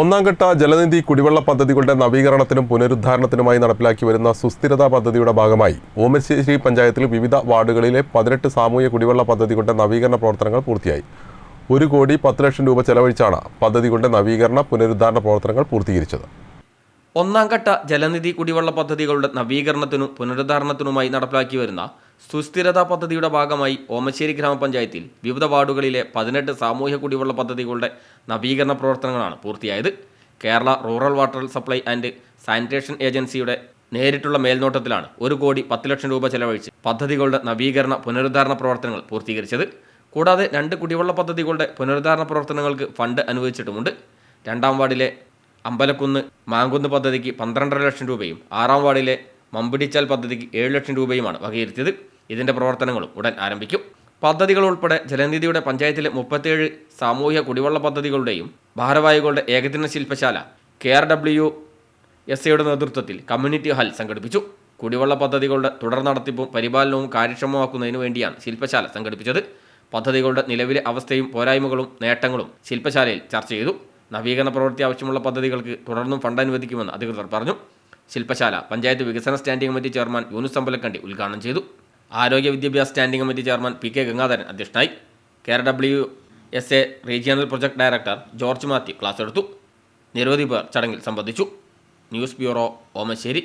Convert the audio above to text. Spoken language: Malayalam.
ഒന്നാംഘട്ട ജലനിധി കുടിവെള്ള പദ്ധതികളുടെ നവീകരണത്തിനും പുനരുദ്ധാരണത്തിനുമായി നടപ്പിലാക്കി വരുന്ന സുസ്ഥിരതാ പദ്ധതിയുടെ ഭാഗമായി ഓമശ്ശേരി പഞ്ചായത്തിൽ വിവിധ വാർഡുകളിലെ പതിനെട്ട് സാമൂഹ്യ കുടിവെള്ള പദ്ധതികളുടെ നവീകരണ പ്രവർത്തനങ്ങൾ പൂർത്തിയായി. ഒരു കോടി പത്ത് ലക്ഷം രൂപ ചെലവഴിച്ചാണ് പദ്ധതികളുടെ നവീകരണ പുനരുദ്ധാരണ പ്രവർത്തനങ്ങൾ പൂർത്തീകരിച്ചത്. ഒന്നാം ഘട്ട ജലനിധി കുടിവെള്ള പദ്ധതികളുടെ നവീകരണത്തിനും പുനരുദ്ധാരണത്തിനുമായി നടപ്പിലാക്കി വരുന്ന സുസ്ഥിരതാ പദ്ധതിയുടെ ഭാഗമായി ഓമശ്ശേരി ഗ്രാമപഞ്ചായത്തിൽ വിവിധ വാർഡുകളിലെ പതിനെട്ട് സാമൂഹ്യ കുടിവെള്ള പദ്ധതികളുടെ നവീകരണ പ്രവർത്തനങ്ങളാണ് പൂർത്തിയായത്. Kerala rural water supply and sanitation ഏജൻസിയുടെ നേരിട്ടുള്ള മേൽനോട്ടത്തിലാണ് ഒരു കോടി പത്ത് ലക്ഷം രൂപ ചെലവഴിച്ച് പദ്ധതികളുടെ നവീകരണ പുനരുദ്ധാരണ പ്രവർത്തനങ്ങൾ പൂർത്തീകരിച്ചത്. കൂടാതെ രണ്ട് കുടിവെള്ള പദ്ധതികളുടെ പുനരുദ്ധാരണ പ്രവർത്തനങ്ങൾക്ക് ഫണ്ട് അനുവദിച്ചിട്ടുമുണ്ട്. രണ്ടാം വാർഡിലെ അമ്പലക്കുന്ന് മാങ്കുന്ന് പദ്ധതിക്ക് പന്ത്രണ്ടര ലക്ഷം രൂപയും ആറാം വാർഡിലെ മമ്പിടിച്ചാൽ പദ്ധതിക്ക് ഏഴ് ലക്ഷം രൂപയുമാണ് വകയിരുത്തിയത്. ഇതിന്റെ പ്രവർത്തനങ്ങളും ഉടൻ ആരംഭിക്കും. പദ്ധതികൾ ഉൾപ്പെടെ ജലനിധിയുടെ പഞ്ചായത്തിലെ മുപ്പത്തേഴ് സാമൂഹ്യ കുടിവെള്ള പദ്ധതികളുടെയും ഭാരവാഹികളുടെ ഏകദിന ശില്പശാല കെ ആർ ഡബ്ല്യു എസ് എയുടെ നേതൃത്വത്തിൽ കമ്മ്യൂണിറ്റി ഹാൾ സംഘടിപ്പിച്ചു. കുടിവെള്ള പദ്ധതികളുടെ തുടർ നടത്തിപ്പും പരിപാലനവും കാര്യക്ഷമമാക്കുന്നതിനു വേണ്ടിയാണ് ശില്പശാല സംഘടിപ്പിച്ചത്. പദ്ധതികളുടെ നിലവിലെ അവസ്ഥയും പോരായ്മകളും നേട്ടങ്ങളും ശില്പശാലയിൽ ചർച്ച ചെയ്തു. നവീകരണ പ്രവൃത്തി ആവശ്യമുള്ള പദ്ധതികൾക്ക് തുടർന്നും ഫണ്ട് അനുവദിക്കുമെന്ന് അധികൃതർ പറഞ്ഞു. ശില്പശാല പഞ്ചായത്ത് വികസന standing committee chairman Yunus Ambalakkandi ഉദ്ഘാടനം ചെയ്തു. ആരോഗ്യ വിദ്യാഭ്യാസ standing committee chairman P K Gangadharan അധ്യക്ഷനായി. K R W S A regional project director George Mathew class എടുത്തു. നിരവധി പേർ ചടങ്ങിൽ സംബന്ധിച്ചു. News bureau Omassery.